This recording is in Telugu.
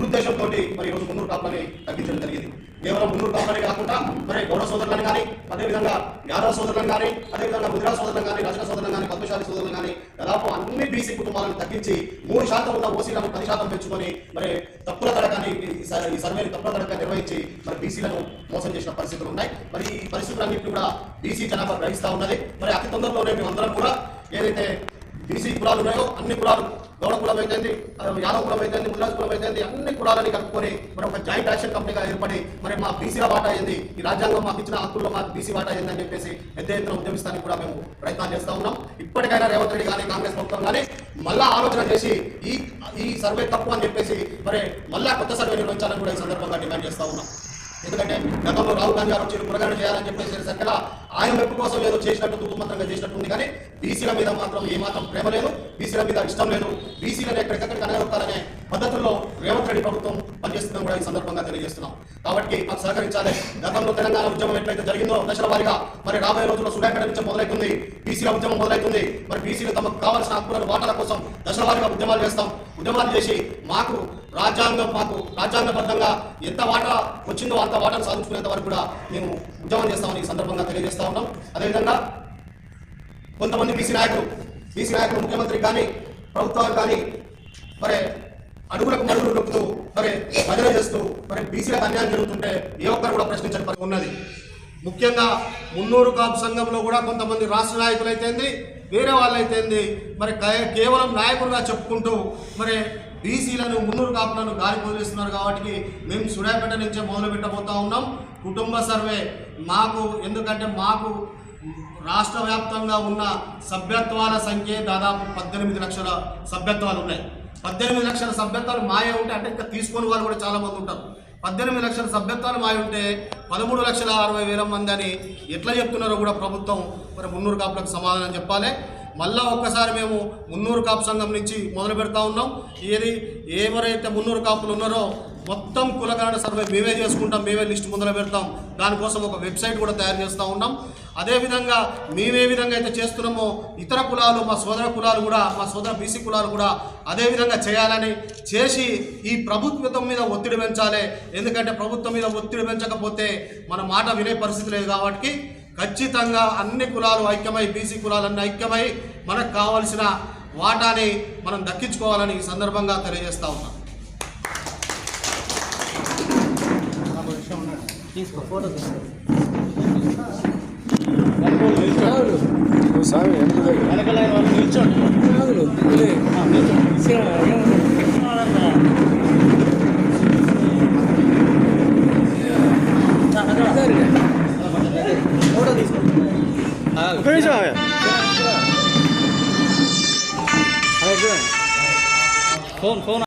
దురుద్దేశంతో మరి ఈరోజు మున్నూరు కాపులని తగ్గించడం జరిగింది. కేవలం మున్నూరు కాపులని కాకుండా మరి గౌరవ సోదరులను కానీ అదేవిధంగా యాదవ సోదరులను కానీ అదేవిధంగా ముద్రా సోదరులను కానీ రచన సోదరులను కానీ పద్మశాలి సోదరులను కానీ దాదాపు అన్ని బీసీ కుటుంబాలను తగ్గించి మూడు శాతం ఉన్న ఓసీలను పది శాతం పెంచుకొని మరి తప్పుల తరగాన్ని ఈ సర్వేని తప్పుల తరగా నిర్వహించి మరి బీసీలను మోసం చేసిన పరిస్థితులు ఉన్నాయి. మరి ఈ పరిస్థితులన్నింటినీ కూడా బీసీ జనాభా గ్రహిస్తూ ఉన్నది. మరి అతి తొందరలోనే అందరం కూడా ఏదైతే బీసీ కులాలు ఉన్నాయో అన్ని కులాలు గౌడ కులం అయితేంది యాదవ కులం అయితేంది కులం అయితేంది అన్ని కులాలని కలుపుకొని మరి ఒక జాయింట్ యాక్షన్ కంపెనీగా ఏర్పడి మరి మా బీసీల వాటా అయింది. ఈ రాజ్యాంగం మాకు ఇచ్చిన హక్కుల్లో మాకు బీసీ వాటా అయింది చెప్పేసి పెద్ద ఎత్తున ఉద్యమిస్తానికి కూడా మేము ప్రయత్నాలు చేస్తా ఉన్నాం. ఇప్పటికైనా రేవంత్ రెడ్డి కానీ కాంగ్రెస్ ప్రభుత్వం కానీ మళ్ళా ఆలోచన చేసి ఈ ఈ సర్వే తప్పు అని చెప్పేసి మరి మళ్ళా కొత్త సర్వే నిర్వహించాలని కూడా ఈ సందర్భంగా డిమాండ్ చేస్తా ఉన్నాం. ఎందుకంటే గతంలో రాహుల్ గాంధీ గారు వచ్చి పురగాడు చేయాలని చెప్పేసి సరిగ్గా ఆయన మెప్పు కోసం ఏదో చేసినట్టు దుఃఖమంతంగా చేసినట్టుంది కానీ బీసీల మీద మాత్రం ఏమాత్రం ప్రేమ లేదు బీసీల మీద ఇష్టం లేదు. బీసీలను ఎక్కడికక్కడికి అనగలుగుతారనే పద్ధతుల్లో రేవంత్ రెడ్డి ప్రభుత్వం పనిచేస్తుందని కూడా ఈ సందర్భంగా తెలియజేస్తున్నాం. కాబట్టి మాకు సహకరించాలి. గతంలో తెలంగాణ ఉద్యమం ఎట్లయితే జరిగిందో దశల వారీగా మరి రాబోయే రోజుల్లో సూర్యాపేట నుంచి మొదలవుతుంది బీసీల ఉద్యమం మొదలవుతుంది మరి బీసీలు తమకు కావాల్సిన హక్కులను వాటాల కోసం దశల వారిగా ఉద్యమాలు చేస్తాం. ఉద్యమాలు చేసి మాకు రాజ్యాంగం మాకు రాజ్యాంగబద్ధంగా ఎంత వాటా వచ్చిందో అంత వాటాను సాధించుకునేంత వరకు కూడా మేము ఉద్యమం చేస్తామని ఈ సందర్భంగా తెలియజేస్తా ఉన్నాం. అదేవిధంగా కొంతమంది బీసీ నాయకులు బీసీ నాయకులు ముఖ్యమంత్రి కానీ ప్రభుత్వాలు కానీ మరి అడుగులకు మడుగులు నొక్కుతూ మరి భజన చేస్తూ మరి బీసీలకు అన్యాయం జరుగుతుంటే ఏ ఒక్కరు కూడా ప్రశ్నించని పని ఉన్నది. ముఖ్యంగా మున్నూరు కాపు సంఘంలో కూడా కొంతమంది రాష్ట్ర నాయకులు అయితే వేరే వాళ్ళు మరి కేవలం నాయకులుగా చెప్పుకుంటూ మరి బీసీలను మున్నూరు కాపులను గాలి వదిలిస్తున్నారు కాబట్టి మేము సూర్యాపేట నుంచే మొదలు పెట్టబోతా ఉన్నాం. కుటుంబ సర్వే మాకు ఎందుకంటే మాకు రాష్ట్ర వ్యాప్తంగా ఉన్న సభ్యత్వాల సంఖ్య దాదాపు పద్దెనిమిది లక్షల సభ్యత్వాలు ఉన్నాయి. పద్దెనిమిది లక్షల సభ్యత్వాలు మాయే ఉంటే అంటే ఇంకా తీసుకొని వాళ్ళు కూడా చాలా మంది ఉంటారు. పద్దెనిమిది లక్షల సభ్యత్వాలు మాయ ఉంటే పదమూడు లక్షల అరవై వేల మంది అని ఎట్లా చెప్తున్నారో కూడా ప్రభుత్వం మరి మున్నూరు కాపులకు సమాధానం చెప్పాలి. మళ్ళా ఒక్కసారి మేము మున్నూరు కాపు సంఘం నుంచి మొదలు పెడతా ఉన్నాం. ఏది ఎవరైతే మున్నూరు కాపులు ఉన్నారో మొత్తం కులగణన సర్వే మేమే చేసుకుంటాం మేమే లిస్ట్ ముందర పెడతాం. దానికోసం ఒక వెబ్సైట్ కూడా తయారు చేస్తూ ఉన్నాం. అదేవిధంగా మేమే విధంగా అయితే చేస్తున్నామో ఇతర కులాలు మా సోదర కులాలు కూడా మా సోదర బీసీ కులాలు కూడా అదే విధంగా చేయాలని చేసి ఈ ప్రభుత్వం మీద ఒత్తిడి పెంచాలి. ఎందుకంటే ప్రభుత్వం మీద ఒత్తిడి పెంచకపోతే మన మాట వినే పరిస్థితి లేదు కాబట్టి ఖచ్చితంగా అన్ని కులాలు ఐక్యమై బీసీ కులాలన్నీ ఐక్యమై మనకు కావలసిన వాటాని మనం దక్కించుకోవాలని ఈ సందర్భంగా తెలియజేస్తా ఉన్నాం. స్వామి వెనక దగ్గర. ఒక్క నిమిషం ఆగు. Phone phone